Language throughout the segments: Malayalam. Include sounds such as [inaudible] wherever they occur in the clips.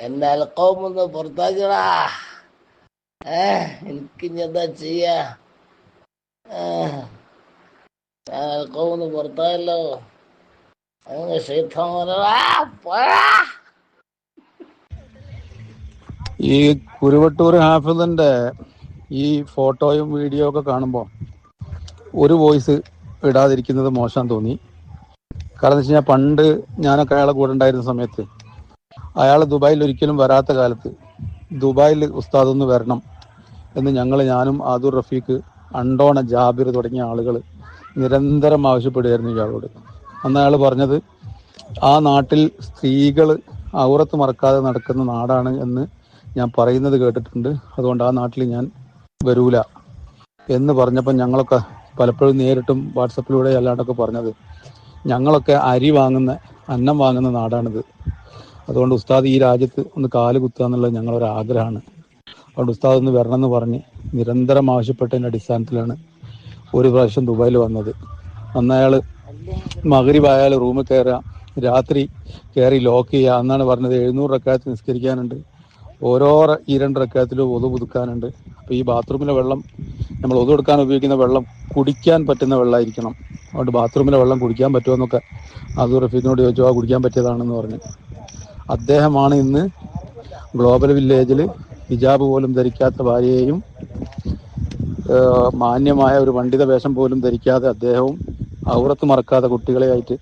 എന്നെ കോമൊന്ന് പുറത്താക്കിടാ ഏ എനിക്ക് ഇനി എന്താ ചെയ്യാ ഞാൻ പുറത്തായല്ലോ. അങ്ങ് ഈ കുരുവട്ടൂർ ഹാഫിദിന്റെ ഈ ഫോട്ടോയും വീഡിയോ ഒക്കെ കാണുമ്പോൾ ഒരു വോയിസ് ഇടാതിരിക്കുന്നത് മോശം തോന്നി. കാരണം വെച്ച് കഴിഞ്ഞാൽ പണ്ട് ഞാനൊക്കെ അയാളെ കൂടെ ഉണ്ടായിരുന്ന സമയത്ത് അയാൾ ദുബായിൽ ഒരിക്കലും വരാത്ത കാലത്ത് ദുബായിൽ ഉസ്താദ് ഒന്ന് വരണം എന്ന് ഞങ്ങൾ ഞാനും ആദുർ റഫീഖ് അണ്ടോണ ജാബിർ തുടങ്ങിയ ആളുകൾ നിരന്തരം ആവശ്യപ്പെടുകയായിരുന്നു ഇയാളോട്. അന്ന് അയാൾ പറഞ്ഞത് ആ നാട്ടിൽ സ്ത്രീകൾ ഔറത്ത് മറക്കാതെ നടക്കുന്ന നാടാണ് എന്ന് ഞാൻ പറയുന്നത് കേട്ടിട്ടുണ്ട്. അതുകൊണ്ട് ആ നാട്ടിൽ ഞാൻ വരൂല. എന്ന് പറഞ്ഞപ്പോൾ ഞങ്ങളൊക്കെ പലപ്പോഴും നേരിട്ടും വാട്സപ്പിലൂടെ അല്ലാണ്ടൊക്കെ പറഞ്ഞത് ഞങ്ങളൊക്കെ അരി വാങ്ങുന്ന അന്നം വാങ്ങുന്ന നാടാണിത്. അതുകൊണ്ട് ഉസ്താദ് ഈ രാജ്യത്ത് ഒന്ന് കാൽ കുത്തുക എന്നുള്ളത് ഞങ്ങളൊരു ആഗ്രഹമാണ്. അതുകൊണ്ട് ഉസ്താദ് ഒന്ന് വരണം എന്ന് പറഞ്ഞ് നിരന്തരം ആവശ്യപ്പെട്ടതിന്റെ അടിസ്ഥാനത്തിലാണ് ഒരു പ്രാവശ്യം ദുബായിൽ വന്നത്. അന്ന് അയാൾ മകരിവായാൽ റൂമിൽ കയറുക രാത്രി കയറി ലോക്ക് ചെയ്യുക എന്നാണ് പറഞ്ഞത്. എഴുന്നൂറ് റക്കാത്ത് നിസ്കരിക്കാനുണ്ട്. ഓരോ ഈ രണ്ട് റക്കാത്തിലും ഒതു പുതുക്കാനുണ്ട്. അപ്പോൾ ഈ ബാത്റൂമിലെ വെള്ളം നമ്മൾ ഒതു കൊടുക്കാൻ ഉപയോഗിക്കുന്ന വെള്ളം കുടിക്കാൻ പറ്റുന്ന വെള്ളമായിരിക്കണം അതുകൊണ്ട് ബാത്റൂമിലെ വെള്ളം കുടിക്കാൻ പറ്റുമോ എന്നൊക്കെ റഫീഖിനോട് ചോദിച്ചു ആ കുടിക്കാൻ പറ്റിയതാണെന്ന് പറഞ്ഞു. അദ്ദേഹമാണ് ഇന്ന് ഗ്ലോബൽ വില്ലേജിൽ ഹിജാബ് പോലും ധരിക്കാത്ത ഭാര്യയെയും മാന്യമായ ഒരു പണ്ഡിത വേഷം പോലും ധരിക്കാതെ അദ്ദേഹവും ഔറത്ത് മറക്കാതെ കുട്ടികളെയായിട്ട്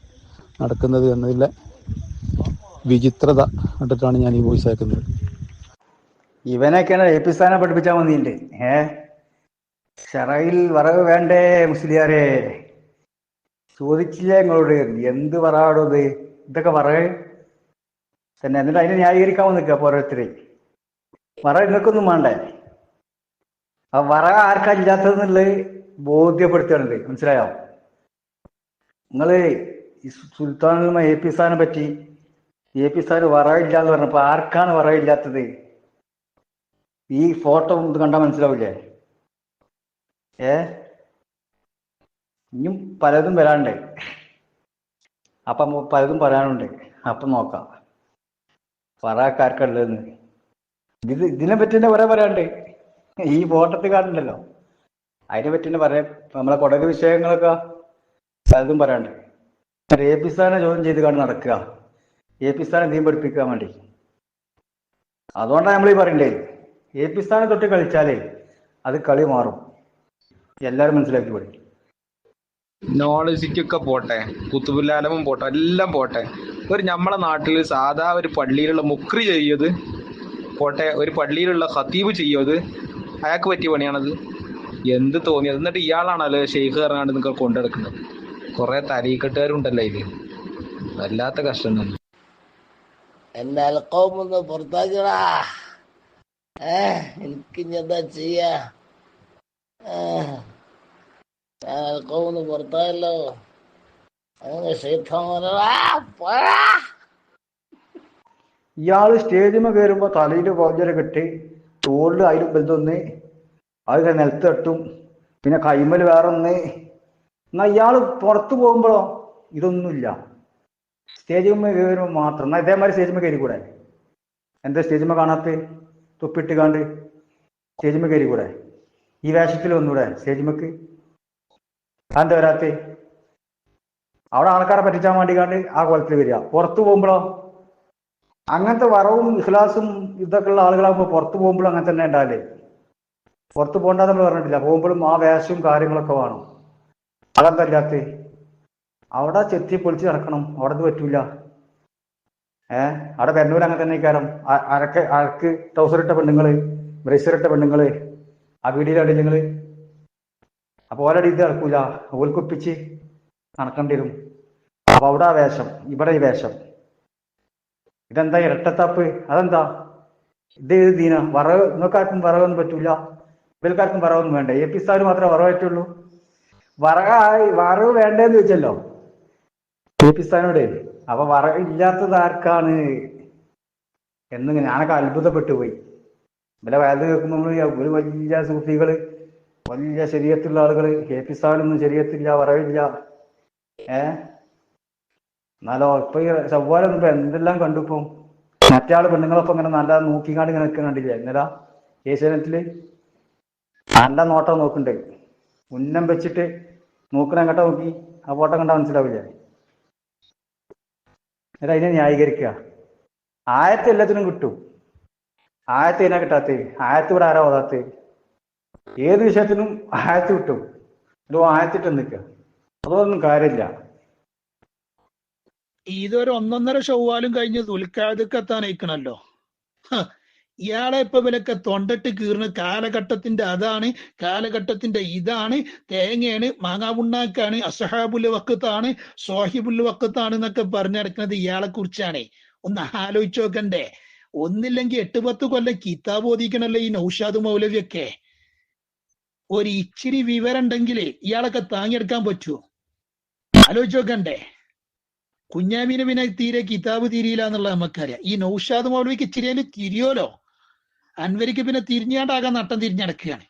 നടക്കുന്നത് എന്നതിലെ വിചിത്രത കണ്ടിട്ടാണ് ഞാൻ ഈ വോയിസ് അയക്കുന്നത്. ഇവനൊക്കെയാണ് ഏപ്പിസ്ഥാനെ പഠിപ്പിച്ചാൽ മതിയുണ്ട് ഏ? ഷറയിൽ വറവ് വേണ്ടേ മുസ്ലിയാരെ? ചോദിച്ചില്ല നിങ്ങളോട്? എന്ത് പറയാടോ ഇത്? ഇതൊക്കെ വറവ്? തന്നെ. എന്നിട്ട് അതിനെ ന്യായീകരിക്കാൻ നിൽക്കുക ഓരോരുത്തരെ? വറ നിങ്ങൾക്കൊന്നും വേണ്ടേ? ആ വറ ആർക്കാ ഇല്ലാത്തതെന്നുള്ളത് ബോധ്യപ്പെടുത്തുകയാണ് മനസ്സിലായോ? നിങ്ങൾ ഈ സുൽത്താൻ എ പി സാറിനെ പറ്റി എ പി സ്ഥാന് വറയില്ല എന്ന് പറഞ്ഞപ്പോ ആർക്കാണ് വറയില്ലാത്തത് ഈ ഫോട്ടോ ഇത് കണ്ടാൽ മനസ്സിലാവില്ലേ? ഏ? ഇനിയും പലതും വരാനുണ്ട്. അപ്പം പലതും പറയാനുണ്ട്. അപ്പം നോക്കാം. പറയാക്കാർക്കുള്ളതെന്ന് ഇത് ഇതിനെ പറ്റി തന്നെ കുറെ പറയാണ്ട് ഈ ഫോട്ടത്തിൽ കാണുന്നുണ്ടല്ലോ അതിനെ പറ്റി തന്നെ പറയാം നമ്മളെ കൊടക് വിഷയങ്ങളൊക്കെ പലതും പറയാണ്ട് എ പി സ്ഥാനെ ചോദ്യം ചെയ്ത് കണ്ട് നടക്കുക. എ പി സ്ഥാനെ നീം പഠിപ്പിക്കാൻ വേണ്ടി. അതുകൊണ്ടാണ് നമ്മൾ ഈ പറയണ്ടേ. എ പി സ്ഥാനം തൊട്ട് കളിച്ചാലേ അത് കളി മാറും. എല്ലാവരും മനസ്സിലാക്കി പഠിക്കും നോളജിക്കൊക്കെ പോട്ടെ കുത്തുബുല്ലാലമും പോട്ടെ എല്ലാം പോട്ടെ. ഒരു നമ്മളെ നാട്ടിൽ സാധാ ഒരു പള്ളിയിലുള്ള മുക്രി ചെയ്യത് പോട്ടെ ഒരു പള്ളിയിലുള്ള ഖത്തീബ് ചെയ്യത് അയാൾക്ക് പറ്റിയ പണിയാണത്. എന്ത് തോന്നിയത്? എന്നിട്ട് ഇയാളാണല്ലോ ഷെയ്ഖ് പറഞ്ഞാണ്ട് നിങ്ങൾ കൊണ്ടെടുക്കുന്നത് കുറെ തരീക്കെട്ടുകാരുണ്ടല്ലോ ഇതിൽ വല്ലാത്ത കഷ്ടം. തന്നെ എന്നെ എനിക്ക് എന്താ ചെയ്യാ? ഞാൻ അൽക്കോമൊന്ന് പുറത്തായല്ലോ അങ്ങനെ ഇയാൾ ഇയാൾ സ്റ്റേജിൽ കയറുമ്പോൾ തലയിൽ കോഞ്ചര കെട്ടി തോളിൽ അതിലും വലുതൊന്ന് അത് നിലത്ത് തട്ടും പിന്നെ കൈമൽ വേറെ ഒന്ന് എന്നാ ഇയാൾ പുറത്തു പോകുമ്പോഴോ ഇതൊന്നുമില്ല. സ്റ്റേജിൽ കയറുമ്പോൾ മാത്രം. എന്നാ ഇതേമാതിരി സ്റ്റേജിൽ കയറി കൂടെ എന്താ സ്റ്റേജിൽ കാണാത്ത തൊപ്പിട്ട് കാണ്ട് സ്റ്റേജിൽ കയറി കൂടെ ഈ വേഷത്തിൽ വന്നൂടെ സ്റ്റേജിമക്ക് അതെന്താ വരാത്തെ? അവിടെ ആൾക്കാരെ പറ്റിച്ചാൻ വേണ്ടി കാണ്ട് ആ കുളത്തിൽ വരിക. പുറത്തു പോകുമ്പോഴോ? അങ്ങനത്തെ വറവും ഇഹ്ലാസും ഇതൊക്കെ ഉള്ള ആളുകളാകുമ്പോൾ പുറത്തു പോകുമ്പോഴും അങ്ങനെ തന്നെ ഉണ്ടാവില്ലേ? പുറത്തു പോകണ്ടെന്ന് പറഞ്ഞിട്ടില്ല. പോകുമ്പോഴും ആ വേഷവും കാര്യങ്ങളൊക്കെ വേണം. അതെന്താ ഇല്ലാത്ത അവിടെ ചെത്തി പൊളിച്ച് നടക്കണം. അവിടെ ഇത് പറ്റൂല. ഏഹ് അവിടെ പെണ്ണൂർ അങ്ങനെ തന്നെ കാരണം അരക്ക് അരക്ക് ട്രൗസർ ഇട്ട പെണ്ണുങ്ങൾ ബ്രേസർ ഇട്ട പെണ്ണുങ്ങൾ ആ വീടിയിലെ അടിഞ്ഞങ്ങൾ അപ്പൊ ഓരടി ഇത് നടക്കൂല. ഓൽക്കൊപ്പിച്ച് നടക്കേണ്ടി വരും അപ്പൊ അവിടെ ആ വേഷം ഇവിടെ ഈ വേഷം. ഇതെന്താ ഇരട്ടത്താപ്പ്? അതെന്താ? ഇത് ദീന? വറവ് നിങ്ങൾക്കാർക്കും വറവൊന്നും പറ്റൂല. ഇവൽക്കാർക്കും വറവൊന്നും വേണ്ട. എ പി സാറിന് മാത്രമേ വറവ് പറ്റുള്ളൂ. വറവായി വറവ് വേണ്ടെന്ന് ചോദിച്ചല്ലോ. എ പി സാറിനോട് അപ്പൊ വറവ് ഇല്ലാത്തത് ആർക്കാണ്? എന്ന് ഞാനൊക്കെ അത്ഭുതപ്പെട്ടു പോയി. ഇവരെ വയത് കേൾക്കുമ്പോൾ ഒരു വലിയ സൂഫികൾ വലിയ ശരീരത്തിലുള്ള ആളുകൾ കെ പി സ്ഥാനൊന്നും ശരീരത്തില്ല വരവില്ല. ഏ? എന്നാലോ ഇപ്പൊ ഈ ചൊവ്വാലൊന്നും ഇപ്പൊ എന്തെല്ലാം കണ്ടു ഇപ്പം? മറ്റേ ആൾ പെണ്ണുങ്ങളൊപ്പം ഇങ്ങനെ നല്ല നോക്കിക്കാണ്ട് ഇങ്ങനെ നിൽക്കുന്നുണ്ടില്ലേ എന്നതാ ഏഷ്യാനെറ്റിൽ നല്ല നോട്ടം നോക്കുന്നുണ്ട്. ഉന്നം വെച്ചിട്ട് നോക്കണ എങ്ങോട്ടാ നോക്കി? ആ ഫോട്ടോ കണ്ടാ മനസ്സിലാവില്ലേ? എന്നിട്ട് അതിനെ ന്യായീകരിക്കുക. ആയത്തെ എല്ലാത്തിനും കിട്ടും. ആയത്ത് എന്നാ കിട്ടാത്ത ആയത്ത് ഇവിടെ ആരാ ഓതാത്ത ഏത് വിഷയത്തിനും ആയത്ത് കിട്ടും. അല്ലോ ആയത്തിട്ട് നിൽക്കുക. അതൊന്നും കാര്യമില്ല. ഇതൊരു ഒന്നൊന്നര ഷവ്വാലും കഴിഞ്ഞ് ദുൽഖാദക്കെത്താൻ അയക്കണല്ലോ. ഇയാളെ ഇപ്പൊ വിലക്ക് തൊണ്ടട്ട് കീറുന്ന കാലഘട്ടത്തിന്റെ അതാണ് കാലഘട്ടത്തിന്റെ ഇതാണ്. തേങ്ങയാണ് മാങ്ങാവുണ്ണാക്കാണ് അസഹാബുൽ വക്കത്താണ് സോഹിബുൽ വക്കത്താണ് എന്നൊക്കെ പറഞ്ഞു നടക്കുന്നത് ഇയാളെ കുറിച്ചാണ്. ഒന്ന് ആലോചിച്ച് നോക്കണ്ടേ. ഒന്നില്ലെങ്കിൽ എട്ട് പത്ത് കൊല്ലം കിതാബ് ഓദിക്കണല്ലോ ഈ നൗഷാദ് മൗലവിയൊക്കെ. ഒരു ഇച്ചിരി വിവരം ഉണ്ടെങ്കിൽ ഇയാളൊക്കെ താങ്ങിയെടുക്കാൻ പറ്റുമോ ആലോചിച്ച് നോക്കണ്ടേ കുഞ്ഞാമീന പിന്നെ തീരെ കിതാബ് തിരിയില്ല എന്നുള്ള നമുക്കറിയാം. ഈ നൗഷാദ് മൗലവിക്ക് ഇച്ചിരിയാലും തിരിയോലോ? അൻവരിക്ക് പിന്നെ തിരിഞ്ഞാണ്ടാകാൻ നട്ടം തിരിഞ്ഞടക്കുകയാണ്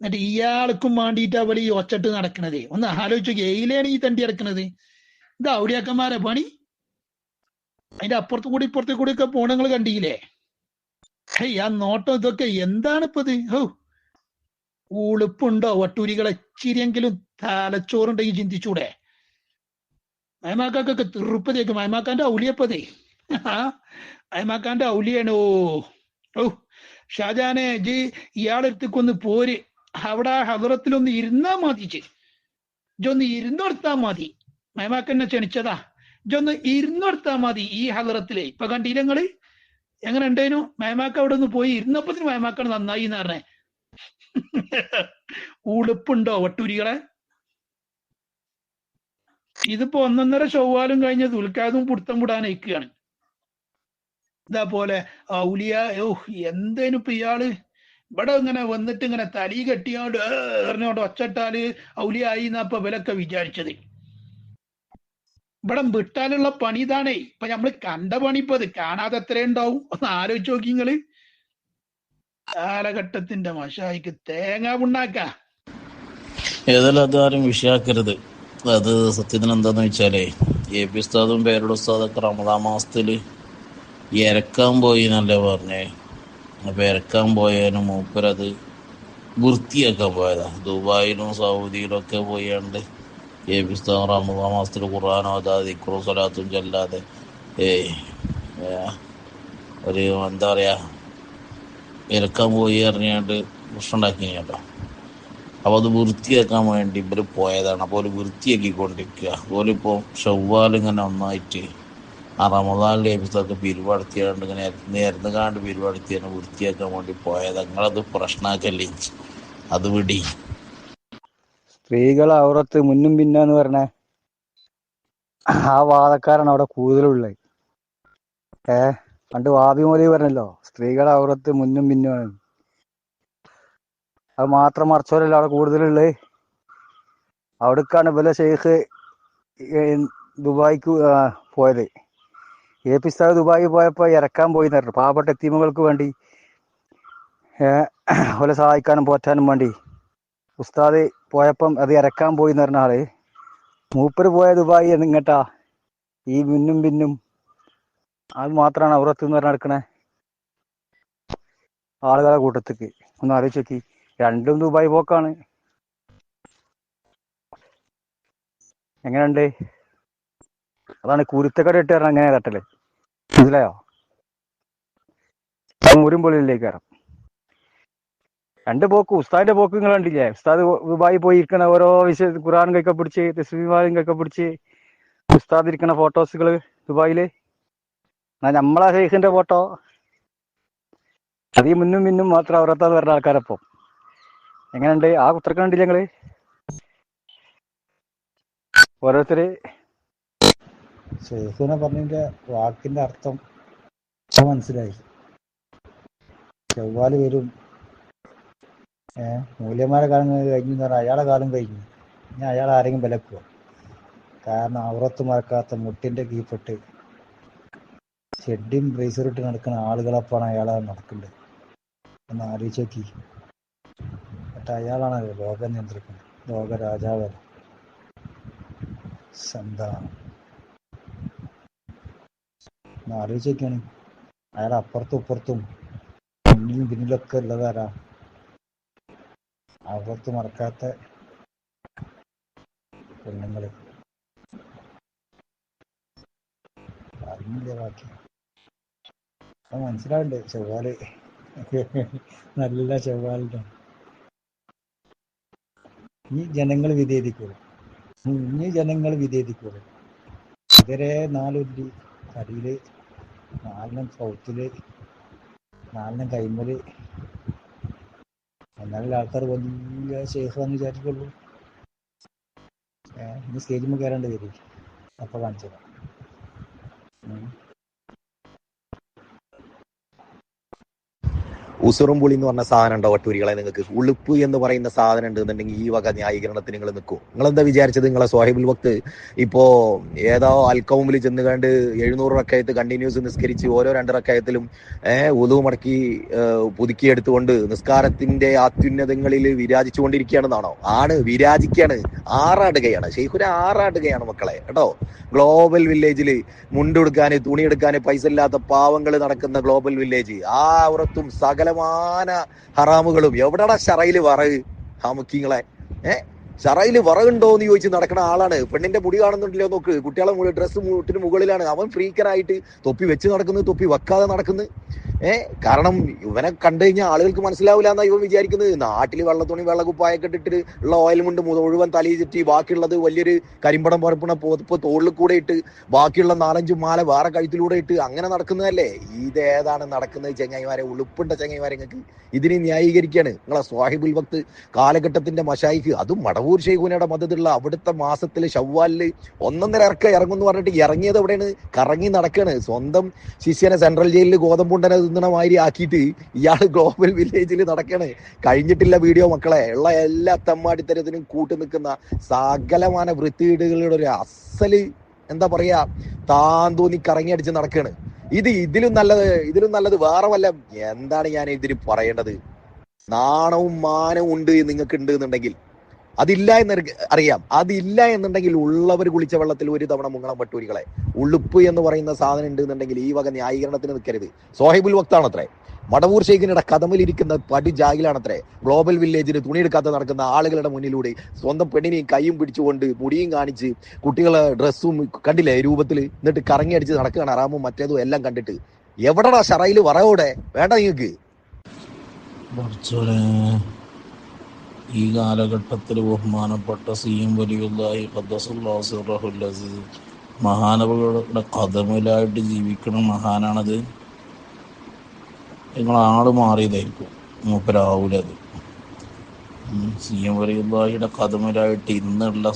എന്നിട്ട് ഇയാൾക്കും വേണ്ടിയിട്ട് അവൾ ഈ ഒച്ചട്ട് നടക്കണത്. ഒന്ന് ആലോചിച്ച് എയിലാണ് ഈ തണ്ടി നടക്കണത്? ഇത് ഔടിയാക്കന്മാരെ പണി. അതിന്റെ അപ്പുറത്ത് കൂടി ഇപ്പുറത്ത് കൂടി ഒക്കെ പോണങ്ങൾ കണ്ടില്ലേ? ഹേയ് ആ നോട്ടം ഇതൊക്കെ എന്താണ് ഇപ്പൊ ഇത് ഹോ ഉളുപ്പുണ്ടോ? വട്ടൂരികളെ ഇച്ചിരിയെങ്കിലും തലച്ചോറുണ്ടെങ്കിൽ ചിന്തിച്ചൂടെ. അയമാക്കാക്കൊക്കെ തിറുപ്പതേക്കും മയമാക്കാന്റെ ഔലിയപ്പതേ. ആ മയമാക്കാന്റെ ഔലിയാണ്? ഓ ഷാജാനെ ജി ഇയാളെടുത്തേക്കൊന്ന് പോര്. അവിടെ ഹദറത്തിലൊന്ന് ഇരുന്നാ മതി ജി. ഇജൊന്ന് ഇരുന്നോർത്താ മതി. മയമാക്കന്നെ ക്ഷണിച്ചതാ. ഇജൊന്ന് ഇരുന്നോർത്താ മതി ഈ ഹദറത്തിലെ. ഇപ്പൊ കണ്ടില്ല എങ്ങനെ ഉണ്ടേനു? മയമാക്ക അവിടെ ഒന്ന് പോയി ഇരുന്നപ്പത്തിന് മയമാക്കാണ് നന്നായി എന്ന് പറഞ്ഞേ. [laughs] ഉളുപ്പുണ്ടോ വട്ടൂരികളെ? ഇതിപ്പോ ഒന്നൊന്നര ചൊവ്വാലും കഴിഞ്ഞ ദുൽഖാദും പുടുത്തം വിടാൻ അയക്കുകയാണ്. ഇതാ പോലെ ഔലിയ ഓ എന്തേനും ഇപ്പൊ ഇയാൾ? ഇവിടെ ഇങ്ങനെ വന്നിട്ട് ഇങ്ങനെ തലി കെട്ടിയോണ്ട് എറിഞ്ഞോണ്ട് ഒച്ചട്ടാൽ ഔലിയായി എന്നാ ഇപ്പൊ ഇവലൊക്കെ വിചാരിച്ചത്. ഇവിടെ വിട്ടാലുള്ള പണി ഇതാണേ. ഇപ്പൊ നമ്മൾ കണ്ട പണി ഇപ്പൊ അത് കാണാതെ എത്രയുണ്ടാവും? ഒന്ന് ആലോചിച്ച് നോക്കി നിങ്ങൾ കാലഘട്ടത്തിന്റെ മഷായിക്ക് തേങ്ങ പുണ്ണാക്ക. ഏതായാലും അത് ആരും വിഷയാക്കരുത്. അത് സത്യത്തിന് എന്താന്ന് വെച്ചാലേ എ പി ഉസ്താദും പേരുടെ ഉസ്താദൊക്കെ റമദാ മാസത്തിൽ ഇരക്കാൻ പോയി എന്നല്ലേ പറഞ്ഞേ. അപ്പൊ ഇരക്കാൻ പോയതിന് മൂപ്പരത് വൃത്തിയാക്കാൻ പോയതാ. ദുബായിലും സൗദിയിലും ഒക്കെ പോയാണ്ട് എ പി ഉസ്താദ് റമദാ മാസത്തിൽ ഖുർആാനോ അതാ ദിക്റും സ്വലാത്തും ചെല്ലാതെ ഏ, ഒരു എന്താ പറയാ ഇരക്കാൻ പോയി അറിഞ്ഞാണ്ട് പ്രശ്നം ഉണ്ടാക്കി അപ്പോൾ അപ്പൊ അത് വൃത്തിയാക്കാൻ വേണ്ടി ഇവർ പോയതാണ്. അപ്പോൾ ഒരു വൃത്തിയാക്കിക്കൊണ്ടിരിക്കുക അതുപോലെ ഷവ്വാലിങ്ങനെ ഒന്നായിട്ട് ആ റമദാൻ എപ്പിസോഡ് പിരിവടത്തിയാണ്ട് ഇങ്ങനെ നേർന്ന് കാണ്ട് പിരിവടത്തിയാണ് വൃത്തിയാക്കാൻ വേണ്ടി പോയത്. നിങ്ങളത് പ്രശ്നമാക്കല്ലേ അത് വിടി. സ്ത്രീകൾ അവറത്ത് മുന്നും പിന്നെന്ന് പറഞ്ഞ ആ വാദക്കാരാണ് അവിടെ കൂടുതലുള്ളത്. ഏ? പണ്ട് വാബി മോലി പറഞ്ഞല്ലോ സ്ത്രീകളെ ഔറത്ത് മുന്നും പിന്നുമാണ് അത് മാത്രം മറച്ചോരല്ല അവിടെ കൂടുതലുള്ളത് അവിടേക്കാണ് ഇവലെ ഷെയ്ഖ് ദുബായിക്ക് പോയത്. എ പി സാഹ് ദുബായി പോയപ്പോൾ ഇറക്കാൻ പോയി നേരിട്ടു പാവപ്പെട്ട എത്തീമുകൾക്ക് വേണ്ടി അവരെ സഹായിക്കാനും പോറ്റാനും വേണ്ടി. ഉസ്താദ് പോയപ്പം അത് ഇറക്കാൻ പോയി എന്ന് ആൾ. മൂപ്പര് പോയ ദുബായി എന്നിങ്ങട്ടാ ഈ മുന്നും പിന്നും അത് മാത്രമാണ് അവറത്ത് എന്ന് പറഞ്ഞ നടക്കണേ. ആളുകളെ കൂട്ടത്തേക്ക്. ഒന്ന് ആലോചിച്ച് നോക്കി. രണ്ടും ദുബായ് പോക്കാണ്. എങ്ങനെയുണ്ട്? അതാണ് കുരുത്തക്കട ഇട്ട് കയറണം അങ്ങനെ തട്ടൽ? മനസ്സിലായോ? മുരും പൊളിയിലേക്ക് കയറാം രണ്ട് പോക്ക്. ഉസ്താദിന്റെ പോക്ക് നിങ്ങൾ കണ്ടില്ലേ? ഉസ്താദ് ദുബായി പോയി ഇരിക്കണ ഓരോ വിഷയ ഖുറാൻ കൈക്കെ പിടിച്ച് തസ്ബീമാലും കൈക്കെ പിടിച്ച് ഉസ്താദ് ഇരിക്കണ ഫോട്ടോസുകൾ ദുബായിൽ. എന്നാ നമ്മളെ ഷെയ്ഖിന്റെ ഫോട്ടോ. അതീ മുന്നും മിന്നും മാത്രം അവരത്താന്ന് വരുന്ന ആൾക്കാരപ്പം. എങ്ങനെയുണ്ട്? ആ കുത്രക്ക ഞങ്ങൾ ഓരോരുത്തര്. ഷെയ്ഖിനെ പറഞ്ഞതിന്റെ വാക്കിന്റെ അർത്ഥം മനസ്സിലായി. ചൊവ്വാൽ വരും. ഏഹ് മൂല്യന്മാരെ കാലം കഴിഞ്ഞു പറഞ്ഞാൽ അയാളെ കാലം കഴിഞ്ഞു. ഇനി അയാൾ ആരെങ്കിലും വിലക്കുവോ? കാരണം അവറത്ത് മറക്കാത്ത മുട്ടിന്റെ കീപ്പെട്ട് ഷെഡിയും ബ്രേസറിട്ട് നടക്കുന്ന ആളുകളപ്പാണ് അയാൾ നടക്കുന്നത് ഒന്ന് ആലോചിച്ച് നോക്കി. എന്നിട്ട് അയാളാണ് ലോകം നിയന്ത്രിക്കുന്നത് ലോക രാജാവ് എന്താ ഒന്ന് ആലോചിച്ച് നോക്കിയാണ്. അയാൾ അപ്പുറത്തും ഇപ്പുറത്തും മുന്നിലും പിന്നിലൊക്കെ ഉള്ളതാരാ അപ്പുറത്ത് മറക്കാത്ത പെണ്ണുങ്ങൾ. അറിഞ്ഞില്ല ബാക്കി? അത് മനസ്സിലാവുണ്ട് ചൊവ്വാൽ. നല്ല ചൊവ്വാലുണ്ട്? ഈ ജനങ്ങൾ വിധേദിക്കുള്ളൂ ഇനി ജനങ്ങൾ വിധേദിക്കുള്ളൂ ഇതരെ നാലുരുടി കടിയിൽ നാലിനും സൗത്തിൽ നാലിനും കൈമൽ. എന്നാലും ആൾക്കാർ വലിയ ശേഖമെന്ന് വിചാരിക്കുള്ളൂ. ഇനി സ്റ്റേജിൽ കയറേണ്ടി വരും. അപ്പൊ കാണിച്ചത് ഉസുറും പുളി എന്ന് പറഞ്ഞ സാധനം ഉണ്ടോ വട്ടൂരികളെ നിങ്ങൾക്ക്? ഉളുപ്പ് എന്ന് പറയുന്ന സാധനം ഉണ്ടെന്നുണ്ടെങ്കിൽ ഈ വക ന്യായീകരണത്തിന് നിങ്ങൾ നിൽക്കും. നിങ്ങൾ എന്താ വിചാരിച്ചത്? നിങ്ങളെ സ്വാഹിബുൽ വക്ത് ഇപ്പോ ഏതോ അൽക്കൗമിൽ ചെന്ന് കണ്ട് എഴുന്നൂറ് റക്കായത്ത് കണ്ടിന്യൂസ് നിസ്കരിച്ച് ഓരോ രണ്ട് റക്കായത്തിലും ഏഹ് ഉതു മടക്കി പുതുക്കിയെടുത്തുകൊണ്ട് നിസ്കാരത്തിന്റെ അത്യുന്നതങ്ങളിൽ വിരാജിച്ചുകൊണ്ടിരിക്കുകയാണെന്നാണോ? ആണ് വിരാജിക്കുകയാണ്. ആറാടുകയാണ്. ഷെയ്ഖുര ആറാടുകയാണ് മക്കളെ. കേട്ടോ? ഗ്ലോബൽ വില്ലേജിൽ മുണ്ടെടുക്കാൻ തുണിയെടുക്കാൻ പൈസ ഇല്ലാത്ത പാവങ്ങൾ നടക്കുന്ന ഗ്ലോബൽ വില്ലേജ്. ആ ഉറത്തും സകലമാന ഹറാമുകളും. എവിടെടാ ഷറയിൽ വറവ്? ആ മുക്കിങ്ങളെ. ഏഹ് ഷറയിൽ വറവുണ്ടോ എന്ന് ചോദിച്ച് നടക്കുന്ന ആളാണ്. പെണ്ണിന്റെ മുടി കാണുന്നുണ്ടല്ലോ നോക്ക്. കുട്ടികളെ ഡ്രസ്സ് മുട്ടിന് മുകളിലാണ്. അവൻ ഫ്രീക്കറായിട്ട് തൊപ്പി വെച്ച് നടക്കുന്നു തൊപ്പി വെക്കാതെ നടക്കുന്നു. ഏ കാരണം ഇവനെ കണ്ടു കഴിഞ്ഞാൽ ആളുകൾക്ക് മനസ്സിലാവില്ല എന്നാ ഇവൻ വിചാരിക്കുന്നത്. നാട്ടിൽ വെള്ളത്തുണി വെള്ളക്കുപ്പായൊക്കെ ഇട്ടിട്ട് ഉള്ള ഓയിൽ മുണ്ട് മുഴുവൻ തലയിൽ ചുറ്റി ബാക്കിയുള്ളത് വലിയൊരു കരിമ്പടം പറപ്പണ പോതപ്പ് തോളിൽ കൂടെ ഇട്ട് ബാക്കിയുള്ള നാലഞ്ച് മാല വേറെ കഴുത്തിലൂടെ ഇട്ട് അങ്ങനെ നടക്കുന്നതല്ലേ? ഇതേതാണ് നടക്കുന്നത് ചെങ്ങായിമാരെ? ഉളുപ്പുണ്ട ചെങ്ങായിമാരെ നിങ്ങൾക്ക് ഇതിനെ ന്യായീകരിക്കുകയാണ് നിങ്ങളെ സ്വാഹിബുൽ വക്ത് കാലഘട്ടത്തിന്റെ മഷായിക്ക് അതും മടവൂർ ഷെയ്ഖുനയുടെ മതത്തിലുള്ള അവിടുത്തെ മാസത്തിൽ ഷവ്വാലിൽ ഒന്നൊന്നര ഇറക്ക ഇറങ്ങും എന്ന് പറഞ്ഞിട്ട് ഇറങ്ങിയത് എവിടെയാണ്? കറങ്ങി നടക്കാണ്. സ്വന്തം ശിഷ്യനെ സെൻട്രൽ ജയിലിൽ ഗോതമ്പുണ്ടനെ തിന്നണ ആക്കിയിട്ട് ഇയാൾ ഗ്ലോബൽ വില്ലേജിൽ നടക്കണേ. കഴിഞ്ഞിട്ടില്ല വീഡിയോ മക്കളെ. ഉള്ള എല്ലാ തെമ്മാടിത്തരത്തിനും കൂട്ടു നിൽക്കുന്ന സകലമാന വൃത്തികേടുകളുടെ ഒരു അസൽ എന്താ പറയാ താൻ തോന്നി കറങ്ങി അടിച്ച് നടക്കാണ്. ഇത് ഇതിലും നല്ലത് ഇതിലും നല്ലത് വേറെ വല്ല എന്താണ് ഞാൻ ഇതിന് പറയേണ്ടത്? നാണവും മാനവും ഉണ്ട് നിങ്ങൾക്ക് ഉണ്ട് എന്നുണ്ടെങ്കിൽ. അതില്ല എന്ന് അറിയാം. അതില്ല എന്നുണ്ടെങ്കിൽ ഉള്ളവർ കുളിച്ച വെള്ളത്തിൽ ഒരു തവണ മുങ്ങണം പട്ടൂരികളെ ഉളുപ്പ് എന്ന് പറയുന്ന സാധനം ഉണ്ട് എന്നുണ്ടെങ്കിൽ ഈ വക ന്യായീകരണത്തിന് നിൽക്കരുത്. സോഹിബുൽ വക്താണത്രേ. മടവൂർ ഷെയ്ഖിനുടെ കഥമിലിരിക്കുന്ന പടി ജാഗിലാണത്രേ ഗ്ലോബൽ വില്ലേജിൽ തുണിയെടുക്കാതെ നടക്കുന്ന ആളുകളുടെ മുന്നിലൂടെ സ്വന്തം പെണ്ണിനെയും കൈയും പിടിച്ചുകൊണ്ട് മുടിയും കാണിച്ച് കുട്ടികളെ ഡ്രസ്സും കണ്ടില്ലേ രൂപത്തിൽ എന്നിട്ട് കറങ്ങി അടിച്ച് നടക്കുകയാണ് അറാമും മറ്റേതും എല്ലാം കണ്ടിട്ട്. എവിടെടാ ഷറയിൽ വറയോടെ വേണ്ട നിങ്ങൾക്ക് ഈ കാലഘട്ടത്തിൽ ബഹുമാനപ്പെട്ട സി എം വലിയുള്ളാഹി ഖദ്ദസുല്ലാഹുൽ അസീസ് മഹാനവകളുടെ കഥമിലായിട്ട് ജീവിക്കുന്ന മഹാനാണത്. നിങ്ങൾ ആൾ മാറിയതായിരിക്കും. മൂപ്പരാവൂലത്. സി എം വലിയുള്ളാഹിയുടെ കഥമിലായിട്ട് ഇന്നുള്ള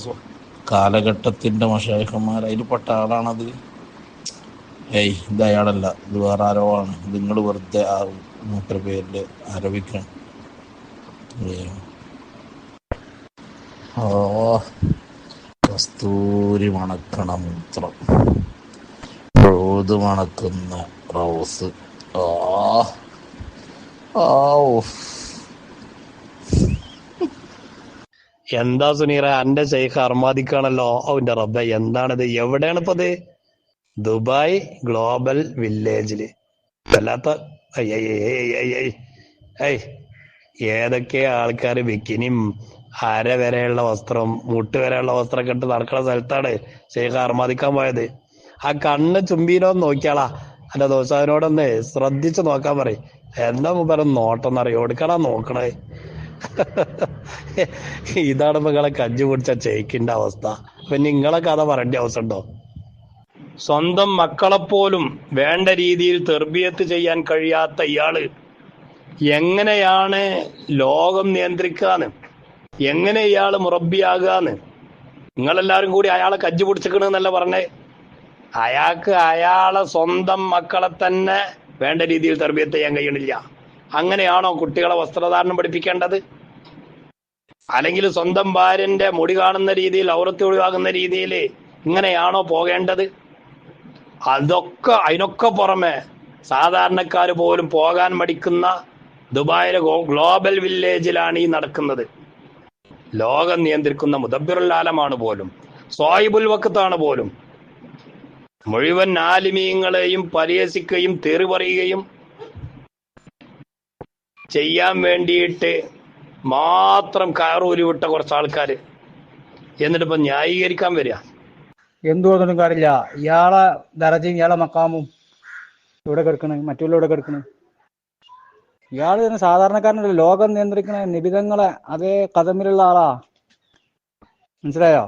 കാലഘട്ടത്തിന്റെ മഷായഖന്മാർ അതിൽ പെട്ട ആളാണത്. ഏയ് ഇത് അയാളല്ല. ഇത് വേറെ ആരോ ആണ്. നിങ്ങൾ വെറുതെ ആ മൂപ്പര പേരിൽ ആരോപിക്കണം. കസ്തൂരി മണക്കണ മൂത്രം. റോത് മണക്കുന്ന റോസ്. ആ എന്താ സുനീറ എന്റെ ഷെയ്ഖ് അർമാദിക്കാണല്ലോ. അവന്റെ റബ്ബ എന്താണിത്? എവിടെയാണ് ഇപ്പൊ ഇത് ദുബായ് ഗ്ലോബൽ വില്ലേജിൽ. വല്ലാത്ത ഐ. ഏതൊക്കെ ആൾക്കാർ ബിക്കിനിയും അര വരെയുള്ള വസ്ത്രം മുട്ട് വരെയുള്ള വസ്ത്രം ഇട്ട് നടക്കുന്ന സ്ഥലത്താണ് ശേഖ അർമാദിക്കാൻ പോയത്. ആ കണ്ണ് ചുംബീനോ നോക്കിയാളാ. അന്റെ ദോശാവിനോടൊന്ന് ശ്രദ്ധിച്ചു നോക്കാൻ പറയും. എന്താ മുമ്പ് നോട്ടം എന്നറിയോ? എടുക്കണ നോക്കണേ? ഇതാണ് നിങ്ങളെ കഞ്ചു കുടിച്ച ചേക്കിന്റെ അവസ്ഥ. അപ്പൊ നിങ്ങളെ കഥ പറയേണ്ട അവസ്ഥ ഉണ്ടോ സ്വന്തം മക്കളെപ്പോലും വേണ്ട രീതിയിൽ തെർബിയത്ത് ചെയ്യാൻ കഴിയാത്ത ഇയാൾ എങ്ങനെയാണ് ലോകം നിയന്ത്രിക്കാന്ന്? എങ്ങനെ ഇയാൾ മുറബിയാകാന്ന് നിങ്ങളെല്ലാരും കൂടി അയാളെ കജ്ജു പിടിച്ചിക്കണെന്നല്ല പറഞ്ഞേ? അയാൾക്ക് അയാളെ സ്വന്തം മക്കളെ തന്നെ വേണ്ട രീതിയിൽ തെർബിയത്ത് ചെയ്യാൻ കഴിയണില്ല. അങ്ങനെയാണോ കുട്ടികളെ വസ്ത്രധാരണം പഠിപ്പിക്കേണ്ടത്? അല്ലെങ്കിൽ സ്വന്തം ഭാര്യന്റെ മുടി കാണുന്ന രീതിയിൽ ഔറത്ത് ഒഴിവാകുന്ന രീതിയിൽ ഇങ്ങനെയാണോ പോകേണ്ടത്? അതൊക്കെ അതിനൊക്കെ പുറമെ സാധാരണക്കാർ പോലും പോകാൻ മടിക്കുന്ന ദുബായിലെ ഗ്ലോബൽ വില്ലേജിലാണ് ഈ നടക്കുന്നത്. ലോകം നിയന്ത്രിക്കുന്ന മുദബിറുൽ ആലമാണ് പോലും സോയിബുൽ വക്കത്താണ് പോലും. മുഴുവൻ ആലിമീങ്ങളെയും പരിഹസിക്കുകയും തെറി പറയുകയും ചെയ്യാൻ വേണ്ടിയിട്ട് മാത്രം കയറൂരി വിട്ട കുറച്ച് ആൾക്കാർ എന്നിട്ട് ന്യായീകരിക്കാൻ വരിക. എന്തു പറഞ്ഞിട്ടും കാര്യമില്ല. ഇയാളെ ദറജയും ഇയാളെ മക്കാമും ഇവിടെ കിടക്കണേ മറ്റുള്ള ഇവിടെ കിടക്കണ്. ഇയാൾ തന്നെ സാധാരണക്കാരനല്ല? ലോകം നിയന്ത്രിക്കുന്ന നിബിതങ്ങളെ അതേ കഥമിലുള്ള ആളാ. മനസ്സിലായോ?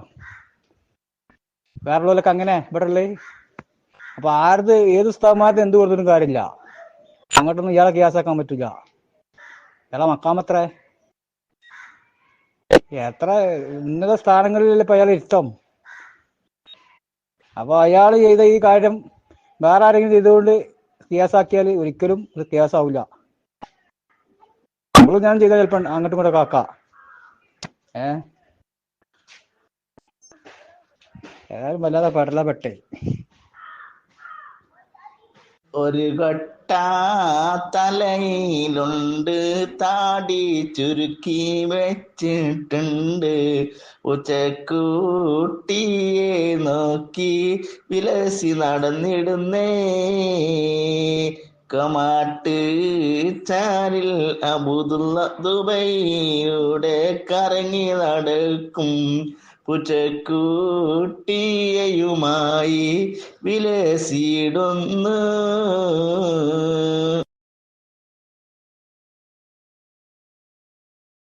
വേറുള്ളവരൊക്കെ അങ്ങനെ ഇവിടെ ഉള്ളേ അപ്പൊ ആരത് ഏത് ഉസ്താദ്മാരുടെ എന്ത് കൊടുത്തിട്ടും കാര്യമില്ല. അങ്ങോട്ടൊന്നും ഇയാളെ ഗ്യാസാക്കാൻ പറ്റില്ല ഇയാളെ മക്കാമത്രേ എത്ര? ഉന്നത സ്ഥാനങ്ങളിലല്ലേ ഇപ്പൊ അയാൾ ഇഷ്ടം അപ്പൊ അയാൾ ചെയ്ത ഈ കാര്യം വേറെ ആരെങ്കിലും ചെയ്തുകൊണ്ട് കേസാക്കിയാൽ ഒരിക്കലും ഇത് കേസാവില്ല നമ്മൾ ഞാൻ ചെയ്ത ചിലപ്പോൾ അങ്ങോട്ടും കൂടെ കാക്ക ഏ? ഏതായാലും വല്ലാതെ പെടല പെട്ടേ ഒരു കൊട്ട തലയിലുണ്ട് താടി ചുരുക്കി വെച്ചിട്ടുണ്ട്. ഉച്ചക്കൂട്ടിയെ നോക്കി വിലസി നടന്നിടുന്നേ. കമാട്ട് ചാരിൽ അബുദുള്ള ദുബൈയുടെ കറങ്ങി നടക്കും പുറ്റക്കൂട്ടിയയുമായി വിലസിടുന്നു